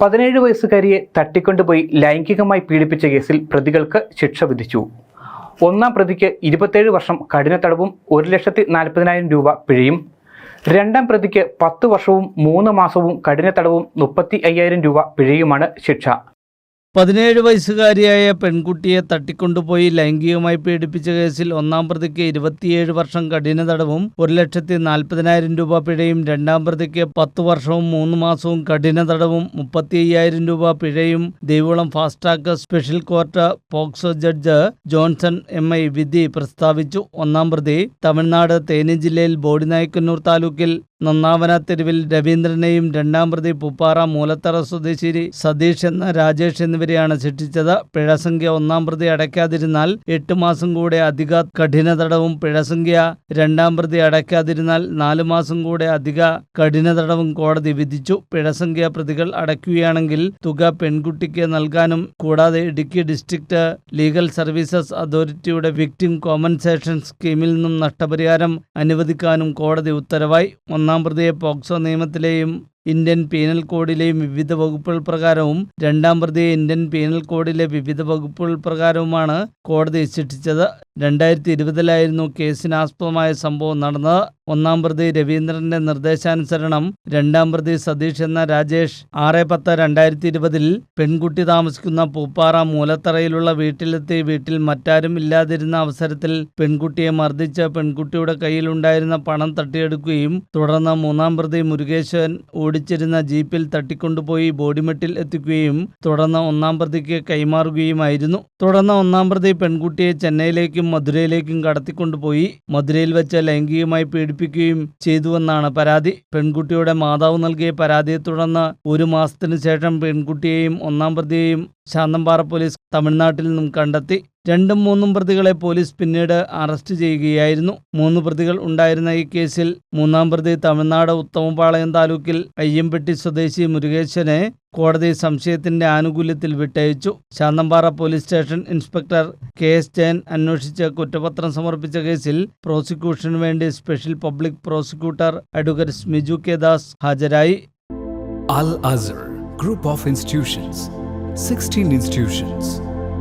പതിനേഴ് വയസ്സുകാരിയെ തട്ടിക്കൊണ്ടുപോയി ലൈംഗികമായി പീഡിപ്പിച്ച കേസിൽ പ്രതികൾക്ക് ശിക്ഷ വിധിച്ചു. ഒന്നാം പ്രതിക്ക് ഇരുപത്തേഴ് വർഷം കഠിന തടവും ഒരു ലക്ഷത്തി നാൽപ്പതിനായിരം രൂപ പിഴയും. രണ്ടാം പ്രതിക്ക് പത്ത് വർഷവും മൂന്ന് മാസവും കഠിന തടവും മുപ്പത്തി അയ്യായിരം രൂപ പിഴയുമാണ് ശിക്ഷ. പതിനേഴ് വയസ്സുകാരിയായ പെൺകുട്ടിയെ തട്ടിക്കൊണ്ടുപോയി ലൈംഗികമായി പീഡിപ്പിച്ച കേസിൽ ഒന്നാം പ്രതിക്ക് ഇരുപത്തിയേഴ് വർഷം കഠിന തടവും ഒരു ലക്ഷത്തി നാൽപ്പതിനായിരം രൂപ പിഴയും രണ്ടാം പ്രതിക്ക് പത്ത് വർഷവും മൂന്ന് മാസവും കഠിന തടവും മുപ്പത്തി അയ്യായിരം രൂപ പിഴയും Devikulam fast track special court POCSO judge Johnson M I വിധി പ്രസ്താവിച്ചു. ഒന്നാം പ്രതി തമിഴ്നാട് തേനി ജില്ലയിൽ ബോഡിനായ്ക്കന്നൂർ താലൂക്കിൽ നന്നാവന തെരുവിൽ രവീന്ദ്രനെയും രണ്ടാം പ്രതി പുപ്പാറ മൂലത്തറ സ്വദേശി സതീഷ് എന്ന രാജേഷ് എന്നിവരെയാണ് ശിക്ഷിച്ചത്. പിഴസംഖ്യ ഒന്നാം പ്രതി അടയ്ക്കാതിരുന്നാൽ എട്ട് മാസം കൂടെ അധിക കഠിന തടവും പിഴസംഖ്യ രണ്ടാം പ്രതി അടയ്ക്കാതിരുന്നാൽ നാല് മാസം കൂടെ അധിക കഠിന തടവും കോടതി വിധിച്ചു. പിഴസംഖ്യ പ്രതികൾ അടയ്ക്കുകയാണെങ്കിൽ തുക പെൺകുട്ടിക്ക് നൽകാനും കൂടാതെ ഇടുക്കി ഡിസ്ട്രിക്ട് ലീഗൽ സർവീസസ് അതോറിറ്റിയുടെ വിക്ടിം കോമ്പൻസേഷൻ സ്കീമിൽ നിന്നും നഷ്ടപരിഹാരം അനുവദിക്കാനും കോടതി ഉത്തരവായി. ഒന്നാം പ്രതിയെ പോക്സോ നിയമത്തിലെയും ഇന്ത്യൻ പീനൽ കോഡിലെയും വിവിധ വകുപ്പുകൾ പ്രകാരവും രണ്ടാം പ്രതിയെ ഇന്ത്യൻ പീനൽ കോഡിലെ വിവിധ വകുപ്പുകൾ പ്രകാരവുമാണ് കോടതി ശിക്ഷിച്ചത് രണ്ടായിരത്തി ഇരുപതിലായിരുന്നു കേസിനാസ്പദമായ സംഭവം നടന്നത്. ഒന്നാം പ്രതി രവീന്ദ്രന്റെ നിർദ്ദേശാനുസരണം രണ്ടാം പ്രതി സതീഷ് എന്ന രാജേഷ് ആറ് പത്ത് രണ്ടായിരത്തി ഇരുപതിൽ പെൺകുട്ടി താമസിക്കുന്ന പൂപ്പാറ മൂലത്തറയിലുള്ള വീട്ടിലെത്തി വീട്ടിൽ മറ്റാരും ഇല്ലാതിരുന്ന അവസരത്തിൽ പെൺകുട്ടിയെ മർദ്ദിച്ച് പെൺകുട്ടിയുടെ കയ്യിലുണ്ടായിരുന്ന പണം തട്ടിയെടുക്കുകയും തുടർന്ന് മൂന്നാം പ്രതി മുരുകേശ്വരൻ ഓടിച്ചിരുന്ന ജീപ്പിൽ തട്ടിക്കൊണ്ടുപോയി ബോഡിമെട്ടിൽ എത്തിക്കുകയും തുടർന്ന് ഒന്നാം പ്രതിക്ക് കൈമാറുകയുമായിരുന്നു. തുടർന്ന് ഒന്നാം പ്രതി പെൺകുട്ടിയെ ചെന്നൈയിലേക്കും മധുരയിലേക്കും കടത്തിക്കൊണ്ടുപോയി മധുരയിൽ വെച്ച് ലൈംഗികമായി പീഡിപ്പിക്കുകയും ചെയ്തുവെന്നാണ് പരാതി. പെൺകുട്ടിയുടെ മാതാവ് നൽകിയ പരാതിയെ തുടർന്ന് ഒരു മാസത്തിനു ശേഷം പെൺകുട്ടിയെയും ഒന്നാം പ്രതിയെയും ശാന്തമ്പാറ പോലീസ് തമിഴ്നാട്ടിൽ നിന്നും കണ്ടെത്തി. രണ്ടും മൂന്നും പ്രതികളെ പോലീസ് പിന്നീട് അറസ്റ്റ് ചെയ്യുകയായിരുന്നു. മൂന്ന് പ്രതികൾ ഉണ്ടായിരുന്ന ഈ കേസിൽ മൂന്നാം പ്രതി തമിഴ്നാട് ഉത്തമപാളയം താലൂക്കിൽ അയ്യമ്പെട്ടി സ്വദേശി മുരുകേശനെ കോടതി സംശയത്തിന്റെ ആനുകൂല്യത്തിൽ വിട്ടയച്ചു. Santhanpara police station inspector K S Jayan അന്വേഷിച്ച് കുറ്റപത്രം സമർപ്പിച്ച കേസിൽ പ്രോസിക്യൂഷന് വേണ്ടി special public prosecutor advocate Smiju K Das ഹാജരായി. Al Azhar Group of institutions 16 institutions,